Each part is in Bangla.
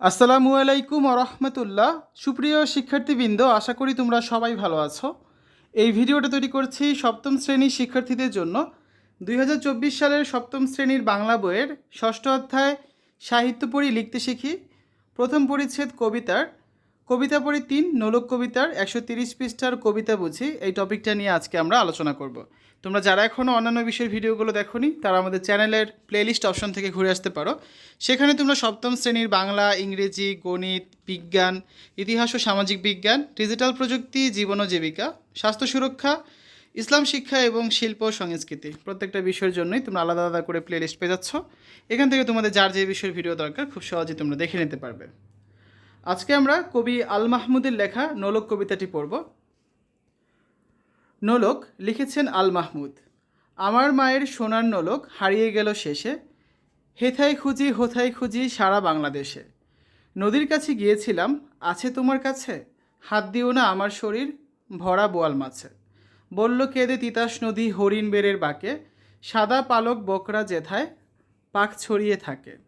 আসসালামু আলাইকুম রহমতুল্লাহ। সুপ্রিয় শিক্ষার্থীবৃন্দ, আশা করি তোমরা সবাই ভালো আছো। এই ভিডিওটা তৈরি করছি সপ্তম শ্রেণির শিক্ষার্থীদের জন্য। দুই হাজার চব্বিশ সালের সপ্তম শ্রেণির বাংলা বইয়ের ষষ্ঠ অধ্যায় সাহিত্য পড়ি লিখতে শিখি। প্রথম পরিচ্ছেদ কবিতার কবিতা পড়ি তিন, নোলক কবিতার একশো তিরিশ পৃষ্ঠার কবিতা বুঝি। এই টপিকটা নিয়ে আজকে আমরা আলোচনা করব। তোমরা যারা এখনও অন্যান্য বিষয়ের ভিডিওগুলো দেখোনি, তারা আমাদের চ্যানেলের প্লেলিস্ট অপশন থেকে ঘুরে আসতে পারো। সেখানে তোমরা সপ্তম শ্রেণির বাংলা, ইংরেজি, গণিত, বিজ্ঞান, ইতিহাস ও সামাজিক বিজ্ঞান, ডিজিটাল প্রযুক্তি, জীবন ও জীবিকা, স্বাস্থ্য সুরক্ষা, ইসলাম শিক্ষা এবং শিল্প সংস্কৃতি। প্রত্যেকটা বিষয়ের জন্যই তোমরা আলাদা আলাদা করে প্লেলিস্ট পেয়ে যাচ্ছ। এখান থেকে তোমাদের যার যে বিষয়ের ভিডিও দরকার, খুব সহজেই তোমরা দেখে নিতে পারবে। আজকে আমরা কবি আল মাহমুদের লেখা নোলক কবিতাটি পড়ব। নোলক লিখেছেন আল মাহমুদ, আমার মায়ের সোনার নোলক হারিয়ে গেল শেষে হেথায় খুঁজি হোথায় খুঁজি সারা বাংলাদেশে। নদীর কাছে গিয়েছিলাম, আছে তোমার কাছে? হাত দিও না আমার শরীর, ভরা বোয়াল মাছে। বলল, কেঁদে তিতাস নদী হরিণ বেড়ের বাঁকে, সাদা পালক বকরা যেথায়, পাক ছড়িয়ে থাকে।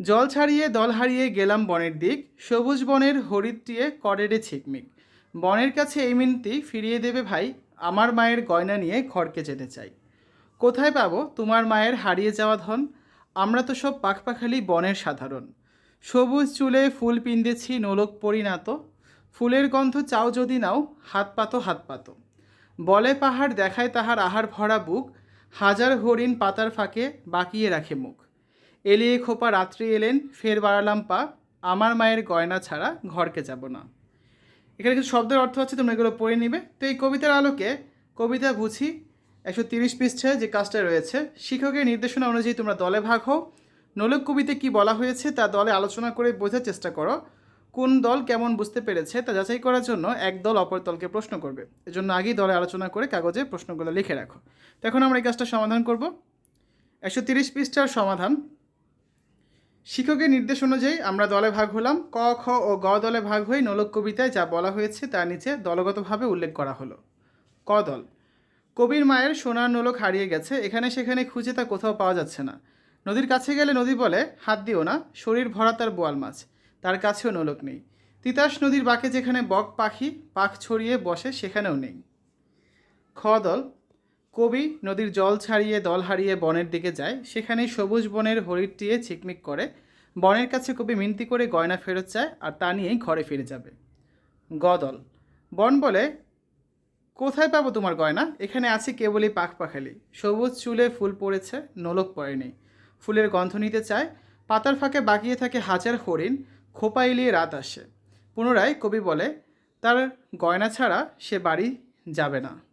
জল ছাড়িয়ে দল হারিয়ে গেলাম বনের দিক, সবুজ বনের হরিদ্রিয়ে করেরে ছিকমিক। বনের কাছে এই মিনতি ফিরিয়ে দেবে ভাই, আমার মায়ের গয়না নিয়ে ঘরকে যেতে চাই। কোথায় পাবো তোমার মায়ের হারিয়ে যাওয়া ধন? আমরা তো সব পাখপাখালি বনের সাধারণ। সবুজ চুলে ফুল পিন্দেছি নোলক পরিণাত ফুলের গন্ধ চাও যদি নাও, হাত পাতো হাত পাতো। বলে পাহাড় দেখায় তাহার আহার ভরা বুক, হাজার হরিণ পাতার ফাঁকে বাকিয়ে রাখে মুখ। এলিয়ে খোপা রাত্রি এলেন, ফের বাড়ালাম পা, আমার মায়ের গয়না ছাড়া ঘরকে যাব না। এখানে কিছু শব্দের অর্থ আছে তোমরা এগুলো পড়ে নিবে। তো এই কবিতার আলোকে কবিতা বুঝি একশো তিরিশ পৃষ্ঠায় যে কাজটা রয়েছে, শিক্ষকের নির্দেশনা অনুযায়ী তোমরা দলে ভাগ হও। নোলক কবিতে কি বলা হয়েছে তা দলে আলোচনা করে বোঝার চেষ্টা করো। কোন দল কেমন বুঝতে পেরেছে তা যাচাই করার জন্য এক দল অপর দলকে প্রশ্ন করবে। এজন্য আগেই দলে আলোচনা করে কাগজে প্রশ্নগুলো লিখে রাখো। তো এখন আমরা এই কাজটা সমাধান করব। একশো তিরিশ পৃষ্ঠার সমাধান। শিক্ষকের নির্দেশ অনুযায়ী আমরা দলে ভাগ হলাম। ক, খ ও গ দলে ভাগ হয়ে নোলক কবিতায় যা বলা হয়েছে তার নিচে দলগতভাবে উল্লেখ করা হলো। ক দল। কবির মায়ের সোনার নোলক হারিয়ে গেছে, এখানে সেখানে খুঁজে তা কোথাও পাওয়া যাচ্ছে না। নদীর কাছে গেলে নদী বলে, হাত দিও না, শরীর ভরা তার বোয়াল মাছ, তার কাছেও নোলক নেই। তিতাস নদীর বাঁকে যেখানে বক পাখি, পাখ ছড়িয়ে বসে সেখানেও নেই। খ দল। কবি নদীর জল ছাড়িয়ে দল হারিয়ে বনের দিকে যায় সেখানে সবুজ বনের হরিটিয়ে ছিকমিক করে। বনের কাছে কবি মিনতি করে গয়না ফেরত চায় আর তা নিয়েই ঘরে ফিরে যাবে। গদল, বন বলে, কোথায় পাবো তোমার গয়না? এখানে আছে কেবলই পাখ পাখালি। সবুজ চুলে ফুল পড়েছে, নোলক পড়েনি। ফুলের গন্ধ নিতে চায়, পাতার ফাঁকে বাকিয়ে থাকে হাজার হরিণ, খোপা এলিয়ে রাত আসে। পুনরায় কবি বলে, তার গয়না ছাড়া সে বাড়ি যাবে না।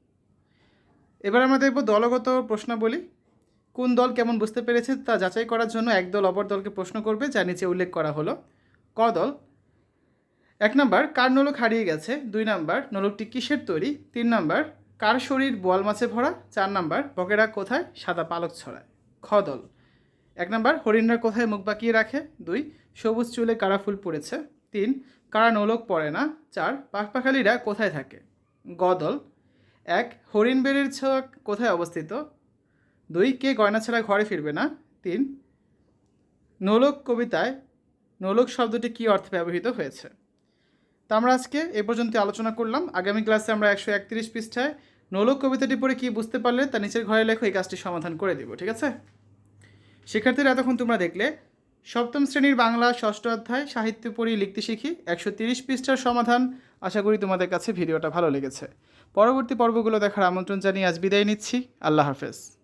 এবার আমরা দেখব দলগত প্রশ্নাবলী। কোন দল কেমন বুঝতে পেরেছে তা যাচাই করার জন্য এক দল অপর দলকে প্রশ্ন করবে, যা নিচে উল্লেখ করা হলো। ক দল? এক নাম্বার, কার নোলক হারিয়ে গেছে? দুই নাম্বার, নোলকটি কিসের তৈরি? তিন নাম্বার, কার শরীর বোয়াল মাছে ভরা? চার নাম্বার, বকেরা কোথায়? সাদা পালক ছড়ায়। খ দল? এক নাম্বার, হরিণরা কোথায় মুখ বাঁকিয়ে রাখে? দুই, সবুজ চুলে কারা ফুল পড়েছে? তিন, কারা নোলক পড়ে না? চার পাখপাখালিরা কোথায় থাকে? গ দল? এক, হরিণ বেড়ের ছোঁয়া কোথায় অবস্থিত? দুই, কে গয়না ছাড়া ঘরে ফিরবে না? তিন, নোলক কবিতায়, নোলক শব্দটি কী অর্থে ব্যবহৃত হয়েছে? তা আমরা আজকে এ পর্যন্ত আলোচনা করলাম। আগামী ক্লাসে আমরা একশো একত্রিশ পৃষ্ঠায় নোলক কবিতাটি পড়ে কী বুঝতে পারলে তা নিচের ঘরে লেখো, এই কাজটি সমাধান করে দেবো, ঠিক আছে? শিক্ষার্থীরা এতক্ষণ তোমরা দেখলে, সপ্তম শ্রেণির বাংলা ষষ্ঠ অধ্যায় সাহিত্য পড়ি লিখতে শিখি, একশো তিরিশ পৃষ্ঠার সমাধান। আশা করি তোমাদের কাছে ভিডিওটা ভালো লেগেছে। পরবর্তী পর্বগুলো দেখার আমন্ত্রণ জানিয়ে আজ বিদায় নিচ্ছি। আল্লাহ হাফেজ।